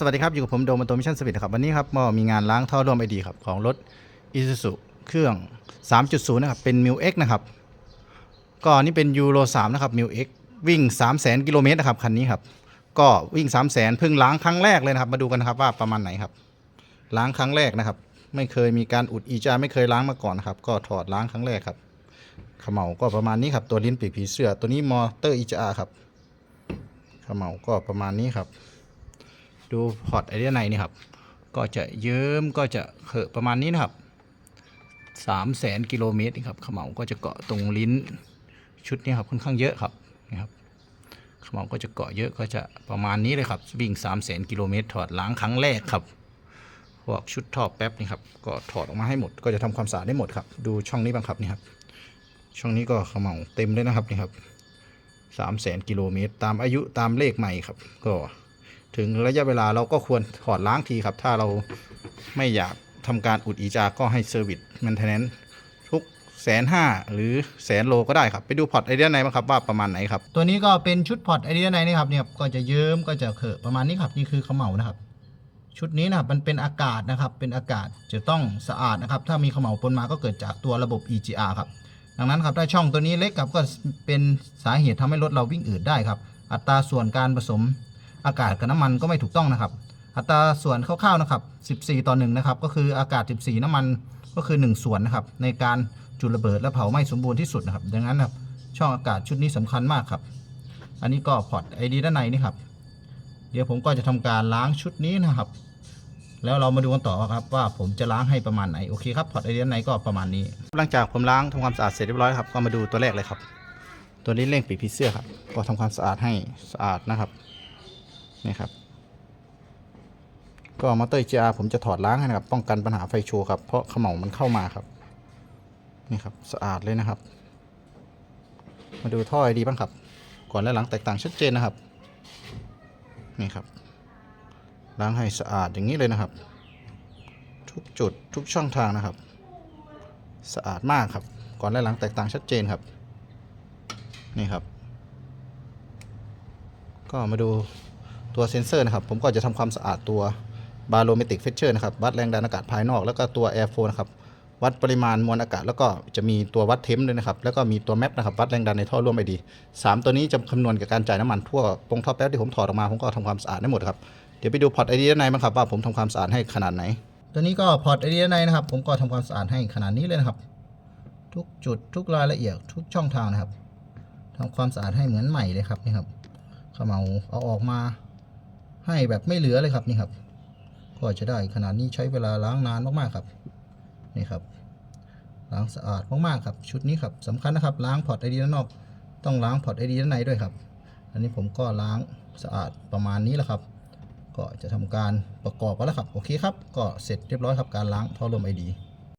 สวัสดีครับ อยู่กับผมโดมโตมิชั่นสวิตครับ วันนี้ครับมีงานล้างท่อร่วมไอดีครับ ของรถ i s u z u เครื่อง 3.0 นะครับ เป็น m i l X นะครับ ก็นี่เป็นยูโร3นะครับ m i l X วิ่ง 3 0 0 0 0 0 กิโลเมตรนะครับ คันนี้ครับ ก็วิ่ง 3 0 0 0 0 0 เพิ่งล้างครั้งแรกเลยนะครับ มาดูกันนะครับว่าประมาณไหนครับ ล้างครั้งแรกนะครับ ไม่เคยมีการอุดอีจาไม่เคยล้างมาก่อนนะครับ ก็ถอดล้างครั้งแรกครับเขมเหลาก็ประมาณนี้ครับ ตัวลิ้นปีกผีเสื้อ ตัวนี้มอเตอร์อีจาครับเขมเหลาก็ประมาณนี้ครับ ดูพอร์ตไอเดียในนี่ครับ ก็จะเยิ้มก็จะเขอะประมาณนี้นะครับสามแสนกิโลเมตรนี่ครับขมเหลาก็จะเกาะตรงลิ้นชุดนี้ครับค่อนข้างเยอะครับนี่ครับขมเหลาก็จะเกาะเยอะก็จะประมาณนี้เลยครับวิ่งสามแสนกิโลเมตรถอดล้างครั้งแรกครับพวกชุดท่อแป๊บนี่ครับก็ถอดออกมาให้หมดก็จะทำความสะอาดได้หมดครับ ดูช่องนี้บ้างครับนี่ครับช่องนี้ก็ขมเหลาเต็มเลยนะครับนี่ครับสามแสนกิโลเมตร ตามอายุตามเลขใหม่ครับ ก็ ถึงระยะเวลาเราก็ควรถอดล้างทีครับ ถ้าเราไม่อยากทำการอุดอีจาก็ให้เซอร์วิสแมนเทนแนนทุกแสนห้าหรือแสนโลก็ได้ครับ ไปดูพอร์ตไอเดียในบ้างครับว่าประมาณไหนครับ ตัวนี้ก็เป็นชุดพอร์ตไอเดียในนี่ครับเนี่ยก็จะเยิ้มก็จะเขอะประมาณนี้ครับนี่คือเขมเหลานะครับชุดนี้นะครับมันเป็นอากาศนะครับ เป็นอากาศจะต้องสะอาดนะครับ ถ้ามีเขมเหลาปนมาก็เกิดจากตัวระบบ EGR ครับ ดังนั้นครับถ้าช่องตัวนี้เล็กครับก็เป็นสาเหตุทำให้รถเราวิ่งอืดได้ครับ อัตราส่วนการผสม อากาศกับน้ำมันก็ไม่ถูกต้องนะครับ อัตราส่วนคร่าวๆนะครับ 14 ต่อ1นะครับก็คืออากาศ 14 น้ำมันก็คือ 1 ส่วนนะครับในการจุดระเบิดและเผาไหม้สมบูรณ์ที่สุดนะครับ ดังนั้นครับช่องอากาศชุดนี้สำคัญมากครับ อันนี้ก็พอร์ตไอดีด้านในนี่ครับ เดี๋ยวผมก็จะทำการล้างชุดนี้นะครับ แล้วเรามาดูกันต่อครับว่าผมจะล้างให้ประมาณไหน โอเคครับพอร์ตไอเดียในก็ประมาณนี้ หลังจากผมล้างทำความสะอาดเสร็จเรียบร้อยครับก็มาดูตัวแรกเลยครับ ตัวนี้เร่งปีกผีเสื้อครับ ก็ทำความสะอาดให้สะอาดนะครับ นี่ครับ ก็มอเตอร์ GR ผมจะถอดล้างให้นะครับ ป้องกันปัญหาไฟโชว์ครับ เพราะเขม่ามันเข้ามาครับ นี่ครับ สะอาดเลยนะครับ มาดูท่อไอดีบ้างครับ ก่อนและหลังแตกต่างชัดเจนนะครับ นี่ครับ ล้างให้สะอาดอย่างนี้เลยนะครับ ทุกจุดทุกช่องทางนะครับ สะอาดมากครับ ก่อนและหลังแตกต่างชัดเจนครับ นี่ครับก็มาดู ตัวเซ็นเซอร์นะครับ ผมก็จะทำความสะอาดตัวบาโลเมติกเฟเชอร์นะครับ วัดแรงดันอากาศภายนอก แล้วก็ตัวแอร์โฟนะครับ วัดปริมาณมวลอากาศ แล้วก็จะมีตัววัดเทมป์ด้วยนะครับ แล้วก็มีตัวแมปนะครับ วัดแรงดันในท่อร่วมไอดีสามตัวนี้จะคำนวณกับการจ่ายน้ำมันทั่วตรงท่อแป๊บที่ผมถอดออกมา ผมก็ทำความสะอาดได้หมดครับ เดี๋ยวไปดูพอร์ตไอเดียด้านในบ้งครับว่าผมทำความสะอาดให้ขนาดไหน ตัวนี้ก็พอร์ตไอเดียด้านในนะครับ ผมก็ทำความสะอาดให้ขนาดนี้เลยนะครับ ทุกจุดทุกรายละเอียดทุกช่องทางนะครับทำความสะอาดให้เหมือนใหม่เลยครับนี่ครับเขมเอาเอาออกมา ให้แบบไม่เหลือเลยครับนี่ครับ ก็จะได้ขนาดนี้ใช้เวลาล้างนานมากๆครับนี่ครับล้างสะอาดมากๆครับชุดนี้ครับสำคัญนะครับล้างพอร์ตไอเดียด้านนอก ต้องล้างพอร์ตไอเดียด้านในด้วยครับ อันนี้ผมก็ล้างสะอาดประมาณนี้แหละครับ ก็จะทำการประกอบกันแล้วครับโอเคครับก็เสร็จเรียบร้อยครับการล้างท่อลมไอดี